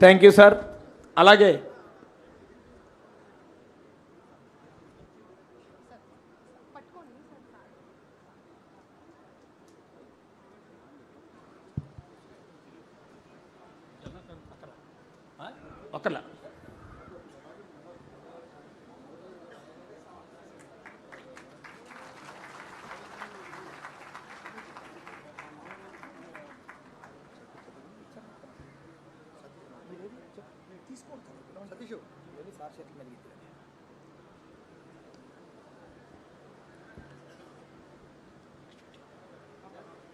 Thank you sir అలాగే ఒకళ్ళ.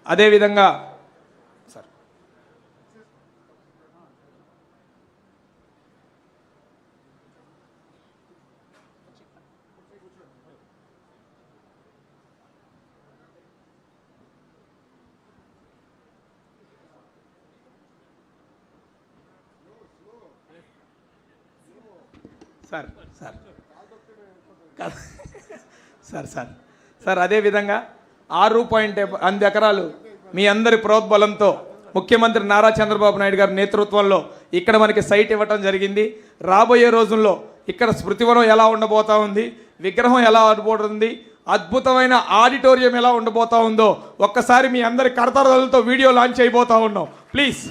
అదేవిధంగా sir sir. Sir sir. Sir అదేవిధంగా ఆరు పాయింట్ ఐదు ఎకరాలు మీ అందరి ప్రోద్బలంతో ముఖ్యమంత్రి నారా చంద్రబాబు నాయుడు గారి నేతృత్వంలో ఇక్కడ మనకి సైట్ ఇవ్వటం జరిగింది. రాబోయే రోజుల్లో ఇక్కడ స్మృతివనం ఎలా ఉండబోతా ఉంది? విగ్రహం ఎలా ఉండబోతుంది అద్భుతమైన ఆడిటోరియం ఎలా ఉండబోతా ఉందో ఒక్కసారి మీ అందరి కరతరలతో వీడియో లాంచ్ అయిపోతా ఉన్నాం. ప్లీజ్.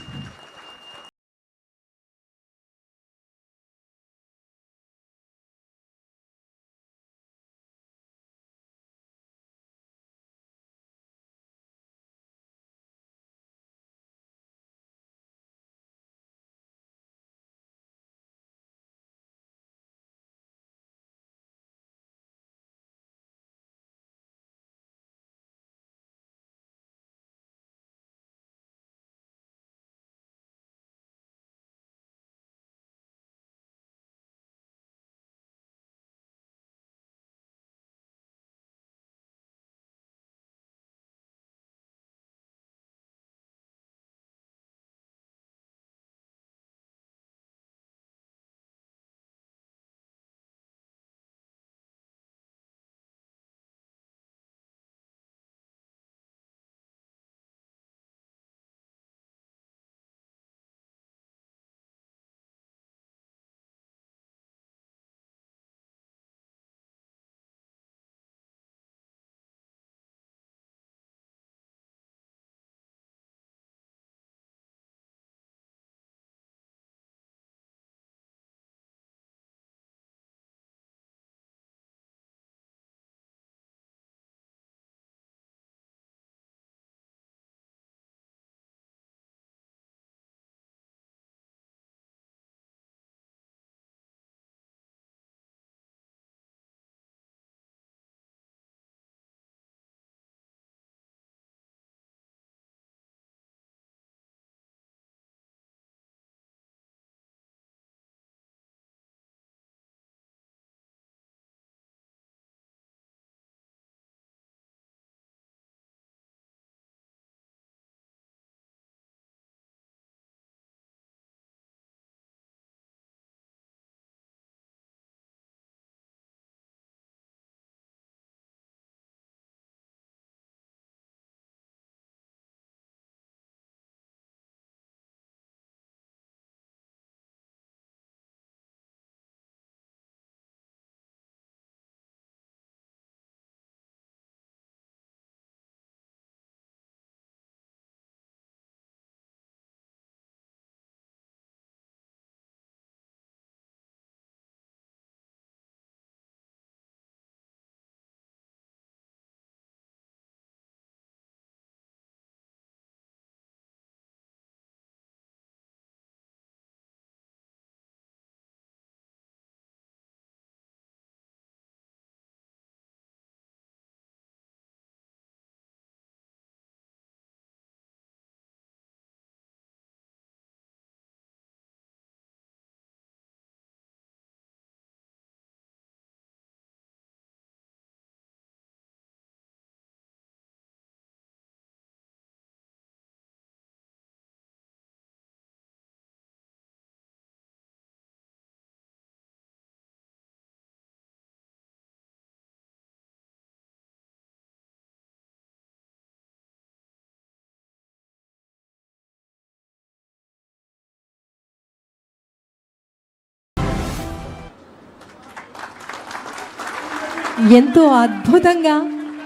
ఎంతో అద్భుతంగా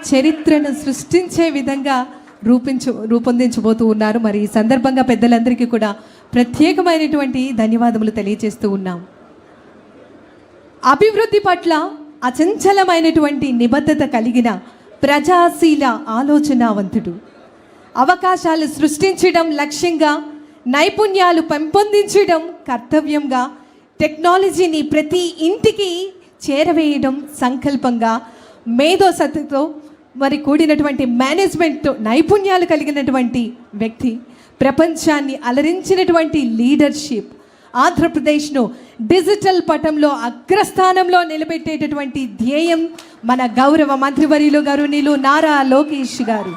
చరిత్రను సృష్టించే విధంగా రూపించు రూపొందించబోతూ ఉన్నారు. మరి ఈ సందర్భంగా పెద్దలందరికీ కూడా ప్రత్యేకమైనటువంటి ధన్యవాదములు తెలియజేస్తూ ఉన్నాం. అభివృద్ధి పట్ల అచంచలమైనటువంటి నిబద్ధత కలిగిన ప్రజాశీల ఆలోచనావంతుడు. అవకాశాలు సృష్టించడం లక్ష్యంగా నైపుణ్యాలు పెంపొందించడం కర్తవ్యంగా టెక్నాలజీని ప్రతి ఇంటికి చేరవేయడం సంకల్పంగా మేధోసత్తుతో మరి కూడినటువంటి మేనేజ్మెంట్ నైపుణ్యాలు కలిగినటువంటి వ్యక్తి ప్రపంచాన్ని అలరించినటువంటి లీడర్షిప్ ఆంధ్రప్రదేశ్ను డిజిటల్ పటంలో అగ్రస్థానంలో నిలబెట్టేటటువంటి ధ్యేయం మన గౌరవ మంత్రివర్యులు గారు నీలు నారా లోకేష్ గారు.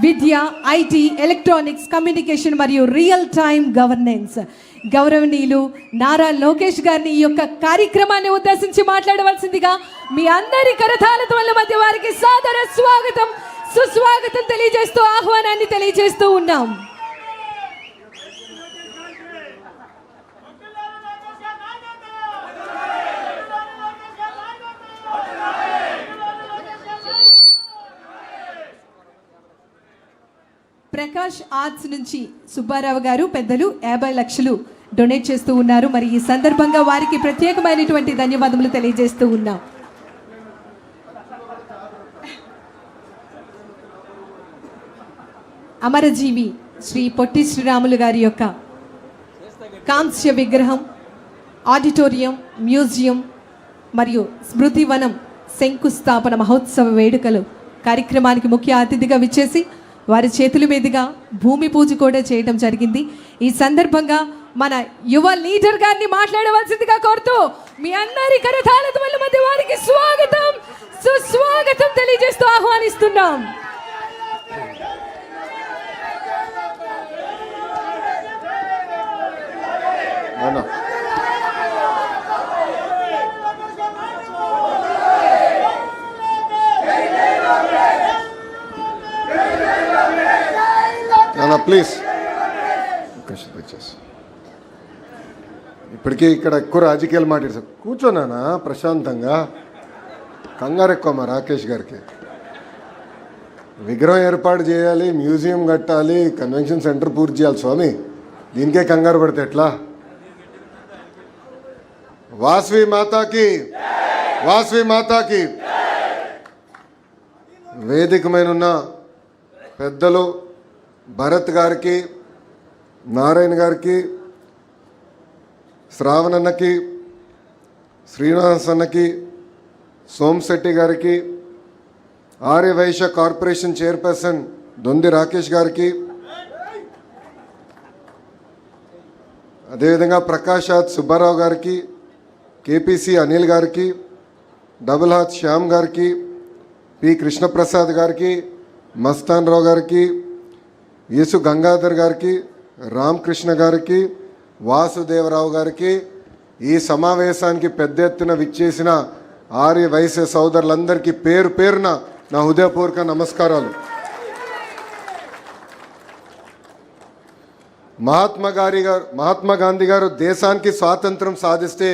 విద్య ఐటీ ఎలక్ట్రానిక్స్ కమ్యూనికేషన్ మరియు రియల్ టైమ్ గవర్నెన్స్ గౌరవనీయులు నారా లోకేష్ గారిని ఈ యొక్క కార్యక్రమాన్ని ఉద్దేశించి మాట్లాడవలసిందిగా మీ అందరి కరతాళత మధ్య వారికి సాదర స్వాగతం సుస్వాగతం తెలియజేస్తూ ఆహ్వానాన్ని తెలియజేస్తూ ఉన్నాం. ప్రకాష్ ఆర్ట్స్ నుంచి సుబ్బారావు గారు పెద్దలు యాభై లక్షలు డొనేట్ చేస్తూ ఉన్నారు. మరి ఈ సందర్భంగా వారికి ప్రత్యేకమైనటువంటి ధన్యవాదములు తెలియజేస్తూ ఉన్నాం. అమరజీవి శ్రీ పొట్టి శ్రీరాములు గారి యొక్క కాంస్య విగ్రహం ఆడిటోరియం మ్యూజియం మరియు స్మృతివనం శంకుస్థాపన మహోత్సవ వేడుకలు కార్యక్రమానికి ముఖ్య అతిథిగా విచ్చేసి వారి చేతుల మీదుగా భూమి పూజ కూడా చేయడం జరిగింది. ఈ సందర్భంగా మన యువ లీడర్ గారిని మాట్లాడవలసిందిగా కోరుతూ మీ అందరి కరతాళత వల్ల మధ్య వారికి స్వాగతం సుస్వాగతం తెలియజేస్తూ ఆహ్వానిస్తున్నాం. అవునా. నాన్న ప్లీజ్ ఇప్పటికీ ఇక్కడ ఎక్కువ రాజకీయాలు మాట్లాడతారు కూర్చోనానా ప్రశాంతంగా. కంగారు ఎక్కువ మా రాకేష్ గారికి. విగ్రహం ఏర్పాటు చేయాలి మ్యూజియం కట్టాలి కన్వెన్షన్ సెంటర్ పూర్తి చేయాలి స్వామి. దీనికే కంగారు పడితే ఎట్లా? వాస్వి మాతాకి. వాస్వి మాతాకి. వేదికమైన ఉన్న పెద్దలు భరత్ గారికి నారాయణ గారికి శ్రావణన్నకి శ్రీనివాస్ అన్నకి సోమశెట్టి గారికి ఆర్యవైశ్య కార్పొరేషన్ చైర్పర్సన్ దొంది రాకేష్ గారికి అదేవిధంగా ప్రకాష్ హాత్ సుబ్బారావు గారికి కేపీసీ అనిల్ గారికి డబుల్ హాత్ శ్యామ్ గారికి పి కృష్ణప్రసాద్ గారికి మస్తాన్ రావు గారికి యేసు గంగాధర్ గారికి రామకృష్ణ గారికి వాసుదేవరావు గారికి ఈ సమావేశానికి పెద్ద ఎత్తున విచ్చేసిన ఆర్య వైశ్య సోదరులందరికీ పేరు పేరున నా హృదయపూర్వక నమస్కారాలు. మహాత్మా గారి గారు మహాత్మా గాంధీ గారు దేశానికి స్వాతంత్రం సాధిస్తే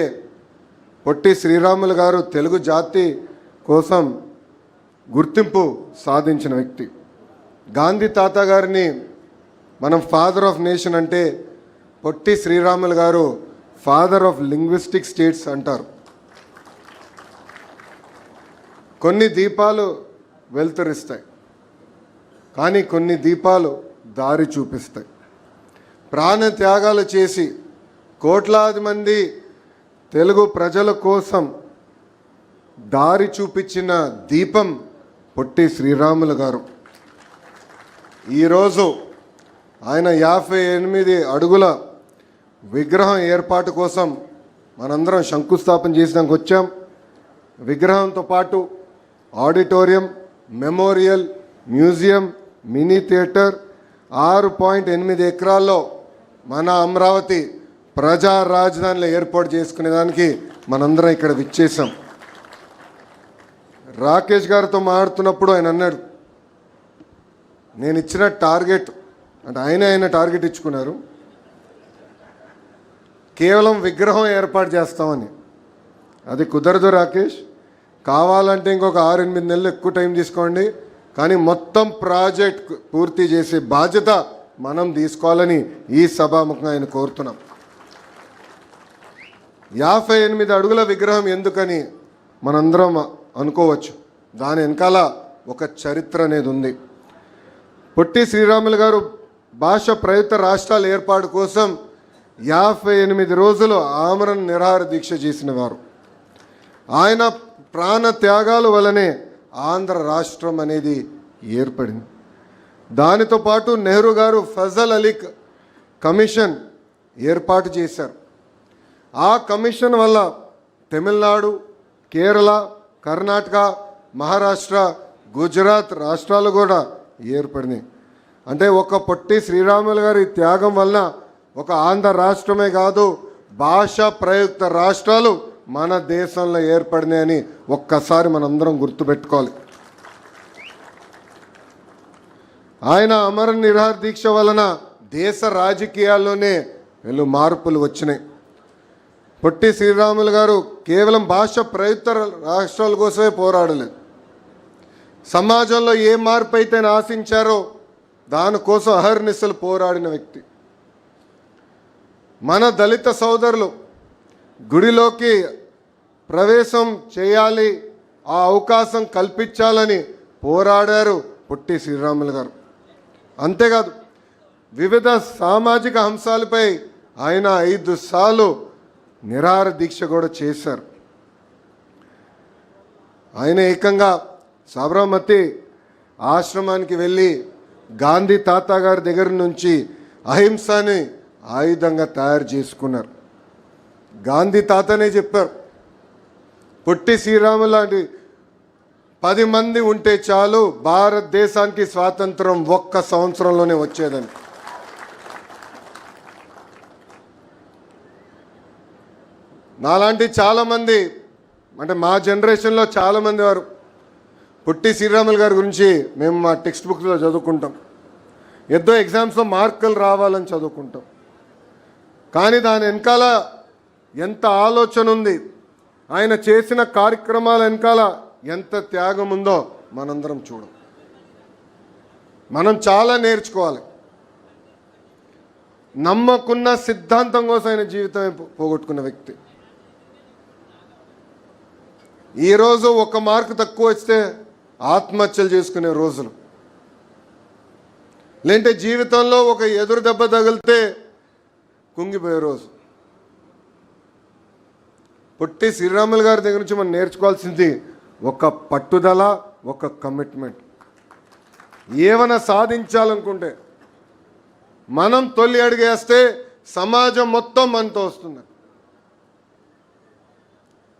పొట్టి శ్రీరాములు గారు తెలుగు జాతి కోసం గుర్తింపు సాధించిన వ్యక్తి. గాంధీ తాత గారిని మనం ఫాదర్ ఆఫ్ నేషన్ అంటే పొట్టి శ్రీరాములు గారు ఫాదర్ ఆఫ్ లింగ్విస్టిక్ స్టేట్స్ అంటారు. కొన్ని దీపాలు వెలుతురిస్తాయి కానీ కొన్ని దీపాలు దారి చూపిస్తాయి. ప్రాణ త్యాగాలు చేసి కోట్లాది మంది తెలుగు ప్రజల కోసం దారి చూపించిన దీపం పొట్టి శ్రీరాములు గారు. ఈరోజు ఆయన యాభై ఎనిమిది అడుగుల విగ్రహం ఏర్పాటు కోసం మనందరం శంకుస్థాపన చేసినాక వచ్చాం. విగ్రహంతో పాటు auditorium memorial museum mini theatre ఆరు పాయింట్ ఎనిమిది ఎకరాల్లో మన అమరావతి ప్రజా రాజధానిలో ఏర్పాటు చేసుకునేదానికి మనందరం ఇక్కడ విచ్చేసాం రాకేష్ గారితో మాట్లాడుతున్నప్పుడు ఆయన అన్నాడు నేను ఇచ్చిన టార్గెట్ అంటే ఆయన ఆయన టార్గెట్ ఇచ్చుకున్నారు. కేవలం విగ్రహం ఏర్పాటు చేస్తామని. అది కుదరదు రాకేష్. కావాలంటే ఇంకొక ఆరు ఎనిమిది నెలలు ఎక్కువ టైం తీసుకోండి. కానీ మొత్తం ప్రాజెక్ట్ పూర్తి చేసే బాధ్యత మనం తీసుకోవాలని ఈ సభాముఖంగా ఆయన కోరుతున్నాం. యాభై ఎనిమిది అడుగుల విగ్రహం ఎందుకని మనందరం అనుకోవచ్చు. దాని వెనకాల ఒక చరిత్ర అనేది ఉంది. పొట్టి శ్రీరాములు గారు భాష ప్రయుక్త రాష్ట్రాల ఏర్పాటు కోసం యాభై ఎనిమిది రోజులు ఆమరణ నిరాహార దీక్ష చేసిన వారు. ఆయన ప్రాణ త్యాగాల వలనే ఆంధ్ర రాష్ట్రం అనేది ఏర్పడింది. దానితో పాటు నెహ్రూ గారు ఫజల్ అలీ కమిషన్ ఏర్పాటు చేశారు. ఆ కమిషన్ వల్ల తమిళనాడు కేరళ కర్ణాటక మహారాష్ట్ర గుజరాత్ రాష్ట్రాలు కూడా ఏర్పడినాయి. అంటే ఒక పొట్టి శ్రీరాములు గారి త్యాగం వలన ఒక ఆంధ్ర రాష్ట్రమే కాదు భాష ప్రయుక్త రాష్ట్రాలు మన దేశంలో ఏర్పడినాయని ఒక్కసారి మనందరం గుర్తుపెట్టుకోవాలి. ఆయన అమర నిరహార దీక్ష వలన దేశ రాజకీయాల్లోనే వీళ్ళు మార్పులు వచ్చినాయి. పొట్టి శ్రీరాములు గారు కేవలం భాష ప్రయుక్త రాష్ట్రాల కోసమే పోరాడలేదు. సమాజంలో ఏ మార్పు అయితే ఆశించారో దానికోసం అహర్నిశలు పోరాడిన వ్యక్తి. మన దళిత సోదరులు గుడిలోకి ప్రవేశం చేయాలి ఆ అవకాశం కల్పించాలని పోరాడారు పొట్టి శ్రీరాములు గారు. అంతేకాదు వివిధ సామాజిక అంశాలపై ఆయన ఐదు సార్లు నిరార దీక్ష కూడా చేశారు. ఆయన ఏకంగా సాబరామతి ఆశ్రమానికి వెళ్ళి గాంధీ తాత గారి దగ్గర నుంచి అహింసని ఆయుధంగా తయారు చేసుకున్నారు. గాంధీ తాతనే చెప్పారు పొట్టి శ్రీరాము లాంటి పది మంది ఉంటే చాలు భారతదేశానికి స్వాతంత్రం ఒక్క సంవత్సరంలోనే వచ్చేదని. నాలాంటి చాలామంది అంటే మా జనరేషన్లో చాలామంది వారు పొట్టి శ్రీరాములు గారి గురించి మేము మా టెక్స్ట్ బుక్స్లో చదువుకుంటాం. ఎద్దో ఎగ్జామ్స్లో మార్కులు రావాలని చదువుకుంటాం. కానీ దాని వెనకాల ఎంత ఆలోచన ఉంది? ఆయన చేసిన కార్యక్రమాల వెనకాల ఎంత త్యాగం ఉందో మనందరం చూడం. మనం చాలా నేర్చుకోవాలి. నమ్మకున్న సిద్ధాంతం కోసం ఆయన జీవితమే పోగొట్టుకున్న వ్యక్తి. ఈరోజు ఒక మార్కు తక్కువ వస్తే ఆత్మహత్యలు చేసుకునే రోజులు. లేదంటే జీవితంలో ఒక ఎదురు దెబ్బ తగిలితే కుంగిపోయే రోజు. పొట్టి శ్రీరాములు గారి దగ్గర నుంచి మనం నేర్చుకోవాల్సింది ఒక పట్టుదల ఒక కమిట్మెంట్ ఏమైనా సాధించాలనుకుంటే మనం తొలి అడిగేస్తే సమాజం మొత్తం మనతో వస్తుంది.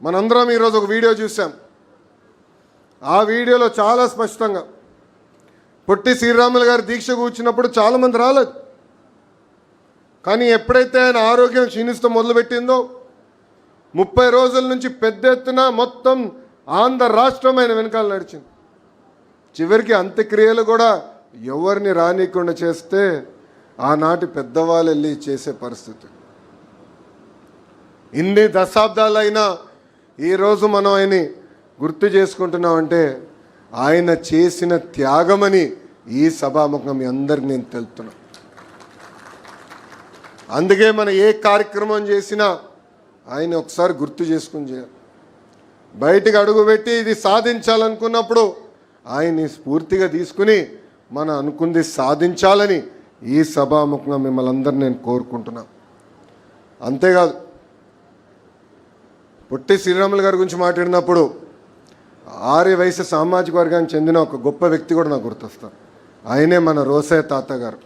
మనందరం ఈరోజు ఒక వీడియో చూసాం ఆ వీడియోలో చాలా స్పష్టంగా పొట్టి శ్రీరాములు గారి దీక్ష కూర్చున్నప్పుడు చాలామంది రాలేదు. కానీ ఎప్పుడైతే ఆయన ఆరోగ్యం క్షీణిస్తూ మొదలుపెట్టిందో ముప్పై రోజుల నుంచి పెద్ద ఎత్తున మొత్తం ఆంధ్ర రాష్ట్రం ఆయన వెనకాల నడిచింది. చివరికి అంత్యక్రియలు కూడా ఎవరిని రానియకుండా చేస్తే ఆనాటి పెద్దవాళ్ళు వెళ్ళి చేసే పరిస్థితి. ఇన్ని దశాబ్దాలైనా ఈరోజు మనం ఆయన్ని గుర్తు చేసుకుంటున్నామంటే ఆయన చేసిన త్యాగమని ఈ సభాముఖం మీ అందరికి నేను తెలుపుతున్నా. అందుకే మనం ఏ కార్యక్రమం చేసినా ఆయన ఒకసారి గుర్తు చేసుకుని చేయాలి. బయటికి అడుగుపెట్టి ఇది సాధించాలనుకున్నప్పుడు ఆయన్ని స్ఫూర్తిగా తీసుకుని మనం అనుకుంది సాధించాలని ఈ సభాముఖంగా మిమ్మల్ని అందరిని నేను కోరుకుంటున్నా. అంతేకాదు పొట్టి శ్రీరాములు గారి గురించి మాట్లాడినప్పుడు ఆర్య వయసు సామాజిక వర్గానికి చెందిన ఒక గొప్ప వ్యక్తి కూడా నాకు గుర్తొస్తారు ఆయనే మన రోసయ్య తాత గారు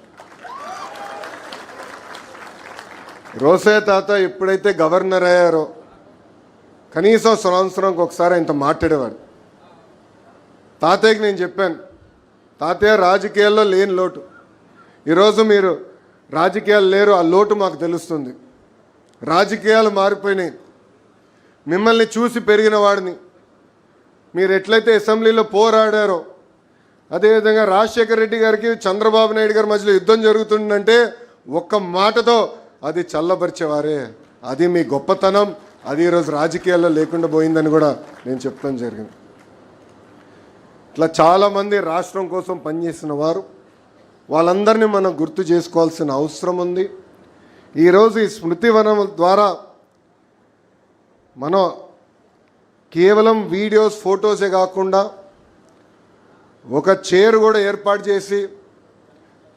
రోసయ్య తాత ఎప్పుడైతే గవర్నర్ అయ్యారో కనీసం సంవత్సరంకి ఒకసారి ఆయనతో మాట్లాడేవాడు. తాతయ్యకి నేను చెప్పాను తాతయ్య రాజకీయాల్లో లేని లోటు. ఈరోజు మీరు రాజకీయాలు లేరు ఆ లోటు మాకు తెలుస్తుంది. రాజకీయాలు మారిపోయినాయి. మిమ్మల్ని చూసి పెరిగిన వాడిని మీరు ఎట్లయితే అసెంబ్లీలో పోరాడారో అదేవిధంగా రాజశేఖర రెడ్డి గారికి చంద్రబాబు నాయుడు గారి మధ్యలో యుద్ధం జరుగుతుందంటే ఒక్క మాటతో అది చల్లబరిచేవారే. అది మీ గొప్పతనం. అది ఈరోజు రాజకీయాల్లో లేకుండా పోయిందని కూడా నేను చెప్తాం జరిగింది. ఇట్లా చాలామంది రాష్ట్రం కోసం పనిచేసిన వారు వాళ్ళందరినీ మనం గుర్తు చేసుకోవాల్సిన అవసరం ఉంది. ఈరోజు ఈ స్మృతివనం ద్వారా మనం కేవలం వీడియోస్ ఫొటోసే కాకుండా ఒక చైర్ కూడా ఏర్పాటు చేసి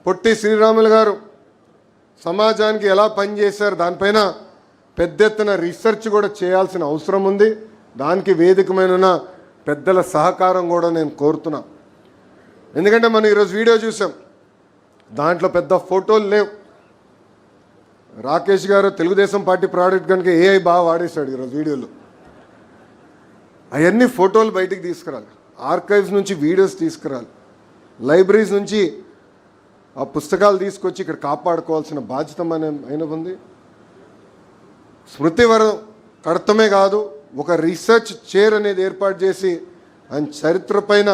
పొట్టి శ్రీరాములు గారు సమాజానికి ఎలా పనిచేశారు దానిపైన పెద్ద ఎత్తున రీసెర్చ్ కూడా చేయాల్సిన అవసరం ఉంది. దానికి వేదికమైన పెద్దల సహకారం కూడా నేను కోరుతున్నా. ఎందుకంటే మనం ఈరోజు వీడియో చూసాం. దాంట్లో పెద్ద ఫోటోలు లేవు. రాకేష్ గారు తెలుగుదేశం పార్టీ ప్రోడక్ట్ కనుక ఏఐ బాగా వాడేశాడు ఈరోజు వీడియోలో. అవన్నీ ఫోటోలు బయటికి తీసుకురాలి. ఆర్కైవ్స్ నుంచి వీడియోస్ తీసుకురాలి. లైబ్రరీస్ నుంచి ఆ పుస్తకాలు తీసుకొచ్చి ఇక్కడ కాపాడుకోవాల్సిన బాధ్యత మన అయిన ఉంది. స్మృతివరం కడతమే కాదు ఒక రీసెర్చ్ చైర్ అనేది ఏర్పాటు చేసి ఆయన చరిత్ర పైన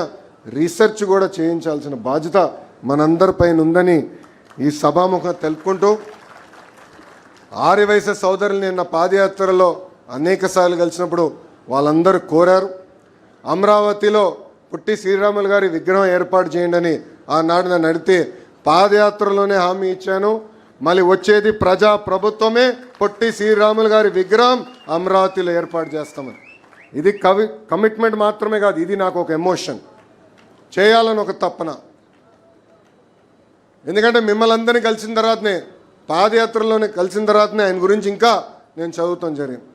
రీసెర్చ్ కూడా చేయించాల్సిన బాధ్యత మనందరిపైన ఉందని ఈ సభాముఖం తెలుపుకుంటూ ఆర్యవైశ్య సోదరులు నిన్న పాదయాత్రలో అనేక సార్లు కలిసినప్పుడు వాళ్ళందరూ కోరారు. అమరావతిలో పుట్టి శ్రీరాములు గారి విగ్రహం ఏర్పాటు చేయండి అని ఆనాడు నన్ను అడిగితే పాదయాత్రలోనే హామీ ఇచ్చాను. మళ్ళీ వచ్చేది ప్రజా ప్రభుత్వమే పొట్టి శ్రీరాములు గారి విగ్రహం అమరావతిలో ఏర్పాటు చేస్తామని. ఇది కవి కమిట్మెంట్ మాత్రమే కాదు ఇది నాకు ఒక ఎమోషన్ చేయాలని ఒక తప్పన ఎందుకంటే మిమ్మల్ని అందరినీ కలిసిన తర్వాతనే పాదయాత్రలోనే కలిసిన తర్వాతనే ఆయన గురించి ఇంకా నేను చదువుతాం జరిగింది.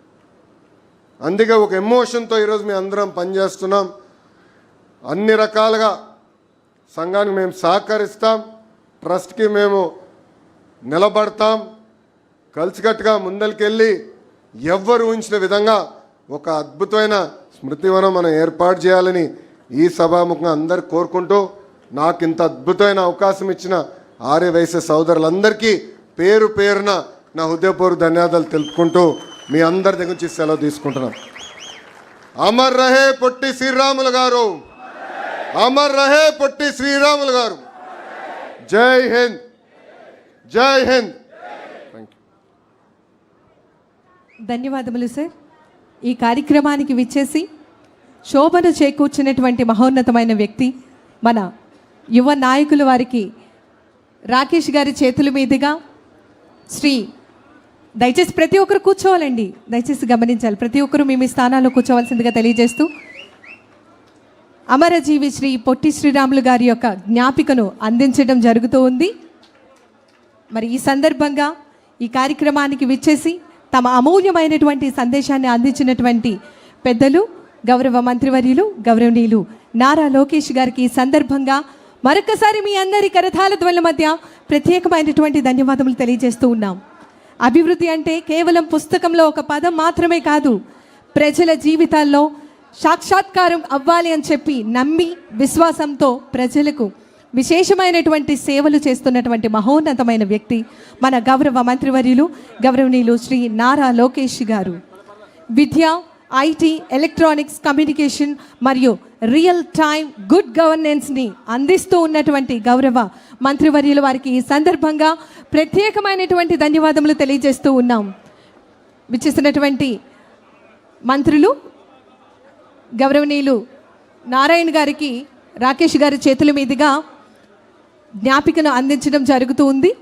అందుకే ఒక ఎమోషన్తో ఈరోజు మేము అందరం పనిచేస్తున్నాం. అన్ని రకాలుగా సంఘానికి మేము సహకరిస్తాం. ట్రస్ట్కి మేము నిలబడతాం. కలిసికట్టుగా ముందరికెళ్ళి ఎవ్వరు ఉంచిన విధంగా ఒక అద్భుతమైన స్మృతివనం మనం ఏర్పాటు చేయాలని ఈ సభాముఖంగా అందరు కోరుకుంటూ నాకు ఇంత అద్భుతమైన అవకాశం ఇచ్చిన ఆర్య సోదరులందరికీ పేరు పేరున నా హృదయపూర్వ ధన్యవాదాలు తెలుపుకుంటూ మీ అందరి దగ్గర నుంచి సెలవు తీసుకుంటున్నాను అమర్ రహే పొట్టి శ్రీరాములు గారు. అమర్ రహే పొట్టి శ్రీరాములు గారు. జై హింద్. జై హింద్. ధన్యవాదములు సార్ ఈ కార్యక్రమానికి విచ్చేసి శోభను చేకూర్చినటువంటి మహోన్నతమైన వ్యక్తి మన యువ నాయకుల వారికి రాకేష్ గారి చేతుల మీదుగా శ్రీ దయచేసి ప్రతి ఒక్కరు కూర్చోవాలండి. దయచేసి గమనించాలి. ప్రతి ఒక్కరు మీ మీ స్థానాల్లో కూర్చోవలసిందిగా తెలియజేస్తూ అమరజీవి శ్రీ పొట్టి శ్రీరాములు గారి యొక్క జ్ఞాపికను అందించడం జరుగుతూ ఉంది. మరి ఈ సందర్భంగా ఈ కార్యక్రమానికి విచ్చేసి తమ అమూల్యమైనటువంటి సందేశాన్ని అందించినటువంటి పెద్దలు గౌరవ మంత్రివర్యులు గౌరవనీయులు నారా లోకేష్ గారికి ఈ సందర్భంగా మరొకసారి మీ అందరి కరతాల ధ్వనుల మధ్య ప్రత్యేకమైనటువంటి ధన్యవాదములు తెలియజేస్తూ ఉన్నాం. అభివృద్ధి అంటే కేవలం పుస్తకంలో ఒక పదం మాత్రమే కాదు ప్రజల జీవితాల్లో సాక్షాత్కారం అవ్వాలి అని చెప్పి నమ్మి విశ్వాసంతో ప్రజలకు విశేషమైనటువంటి సేవలు చేస్తున్నటువంటి మహోన్నతమైన వ్యక్తి మన గౌరవ మంత్రివర్యులు గౌరవనీయులు శ్రీ నారా లోకేష్ గారు. విద్య ఐటీ ఎలక్ట్రానిక్స్ కమ్యూనికేషన్ మరియు రియల్ టైం గుడ్ గవర్నెన్స్ని అందిస్తూ ఉన్నటువంటి గౌరవ మంత్రివర్యుల వారికి ఈ సందర్భంగా ప్రత్యేకమైనటువంటి ధన్యవాదములు తెలియజేస్తూ ఉన్నాం. విచ్చేసినటువంటి మంత్రులు గౌరవనీయులు నారాయణ గారికి రాకేష్ గారి చేతుల మీదుగా జ్ఞాపికను అందించడం జరుగుతూ ఉంది.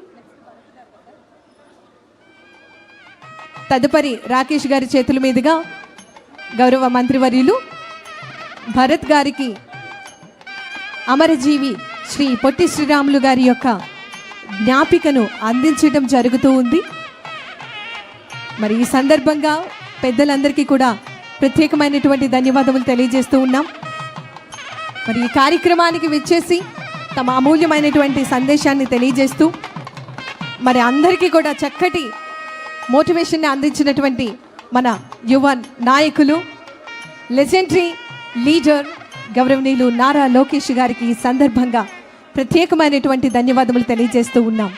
తదుపరి రాకేష్ గారి చేతుల మీదుగా గౌరవ మంత్రివర్యులు భరత్ గారికి అమరజీవి శ్రీ పొట్టి శ్రీరాములు గారి యొక్క జ్ఞాపికను అందించడం జరుగుతూ ఉంది. మరి ఈ సందర్భంగా పెద్దలందరికీ కూడా ప్రత్యేకమైనటువంటి ధన్యవాదములు తెలియజేస్తూ ఉన్నాం. మరి ఈ కార్యక్రమానికి విచ్చేసి తమ అమూల్యమైనటువంటి సందేశాన్ని తెలియజేస్తూ మరి అందరికీ కూడా చక్కటి మోటివేషన్ని అందించినటువంటి మన యువ నాయకులు లెజెండరీ లీడర్ గౌరవనీయులు నారా లోకేష్ గారికి ఈ సందర్భంగా ప్రత్యేకమైనటువంటి ధన్యవాదములు తెలియజేస్తూ ఉన్నాం.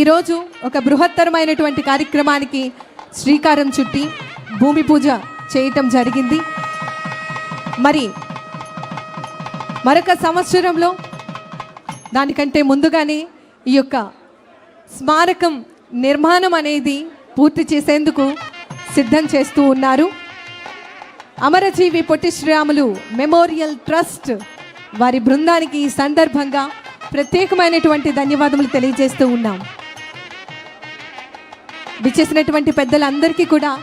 ఈరోజు ఒక బృహత్తరమైనటువంటి కార్యక్రమానికి శ్రీకారం చుట్టి భూమి పూజ చేయటం జరిగింది. మరి మరొక సంవత్సరంలో దానికంటే ముందుగానే ఈ యొక్క స్మారకం నిర్మాణం అనేది పూర్తి చేసేందుకు సిద్ధం చేస్తూ ఉన్నారు. అమరజీవి పొట్టి శ్రీరాములు మెమోరియల్ ట్రస్ట్ వారి బృందానికి ఈ సందర్భంగా ప్రత్యేకమైనటువంటి ధన్యవాదములు తెలియజేస్తూ ఉన్నాం. విచ్చేసినటువంటి పెద్దలందరికీ కూడా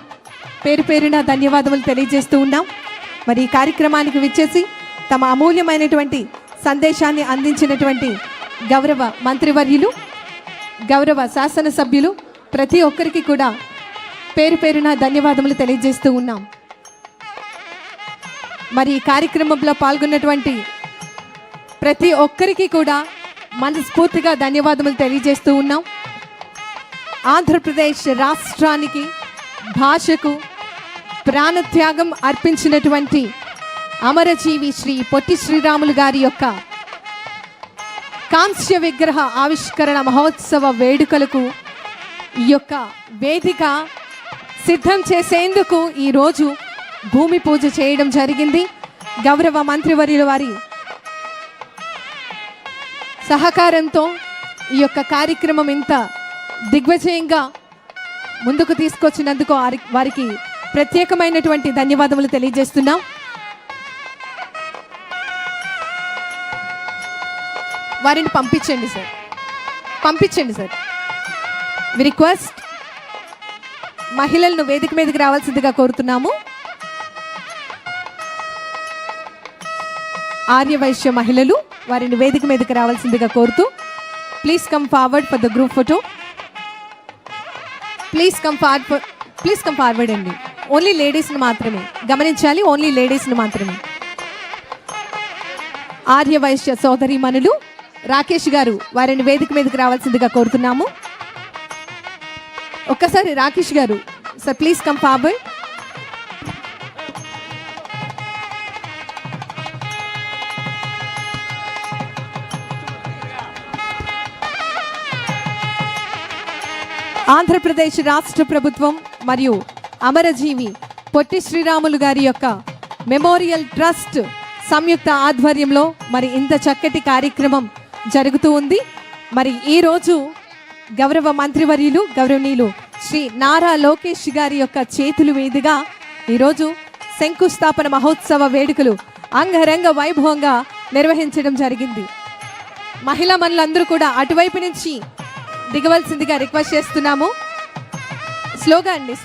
పేరు పేరున ధన్యవాదములు తెలియజేస్తూ ఉన్నాం. మరి ఈ కార్యక్రమానికి విచ్చేసి తమ అమూల్యమైనటువంటి సందేశాన్ని అందించినటువంటి గౌరవ మంత్రివర్యులు గౌరవ శాసనసభ్యులు ప్రతి ఒక్కరికి కూడా పేరు పేరున ధన్యవాదములు తెలియజేస్తూ ఉన్నాం. మరి ఈ కార్యక్రమంలో పాల్గొన్నటువంటి ప్రతి ఒక్కరికి కూడా మనస్ఫూర్తిగా ధన్యవాదములు తెలియజేస్తూ ఉన్నాం. ఆంధ్రప్రదేశ్ రాష్ట్రానికి భాషకు ప్రాణత్యాగం అర్పించినటువంటి అమరజీవి శ్రీ పొట్టి శ్రీరాములు గారి యొక్క కాంస్య విగ్రహ ఆవిష్కరణ మహోత్సవ వేడుకలకు ఈ యొక్క వేదిక సిద్ధం చేసేందుకు ఈరోజు భూమి పూజ చేయడం జరిగింది. గౌరవ మంత్రివర్యుల వారి సహకారంతో ఈ యొక్క కార్యక్రమం ఇంత దిగ్విజయంగా ముందుకు తీసుకొచ్చినందుకు వారి- వారికి ప్రత్యేకమైనటువంటి ధన్యవాదములు తెలియజేస్తున్నాం. వారిని పంపించండి సార్. పంపించండి సార్. వి రిక్వెస్ట్ మహిళలను వేదిక మీదకి రావాల్సిందిగా కోరుతున్నాము. ఆర్యవైశ్య మహిళలు వారిని వేదిక మీదకి రావాల్సిందిగా కోరుతూ please come forward for the group photo please come forward please come forward అండి. ఓన్లీ లేడీస్ని మాత్రమే. గమనించాలి ఓన్లీ లేడీస్ని మాత్రమే. ఆర్యవైశ్య సోదరీమణులు రాకేష్ గారు వారిని వేదిక మీదకి రావాల్సిందిగా కోరుతున్నాము. ఒక్కసారి Rakesh garu sir please come forward Andhra Pradesh రాష్ట్ర ప్రభుత్వం మరియు అమరజీవి పొట్టి శ్రీరాములు గారి యొక్క మెమోరియల్ ట్రస్ట్ సంయుక్త ఆధ్వర్యంలో మరి ఇంత చక్కటి కార్యక్రమం జరుగుతూ ఉంది. మరి ఈరోజు గౌరవ మంత్రివర్యులు గౌరవనీయులు శ్రీ నారా లోకేష్ గారి యొక్క చేతులు మీదుగా ఈరోజు శంకుస్థాపన మహోత్సవ వేడుకలు అంగరంగ వైభవంగా నిర్వహించడం జరిగింది. మహిళా మనులందరూ కూడా అటువైపు నుంచి దిగవలసిందిగా రిక్వెస్ట్ చేస్తున్నాము. స్లోగా అండి.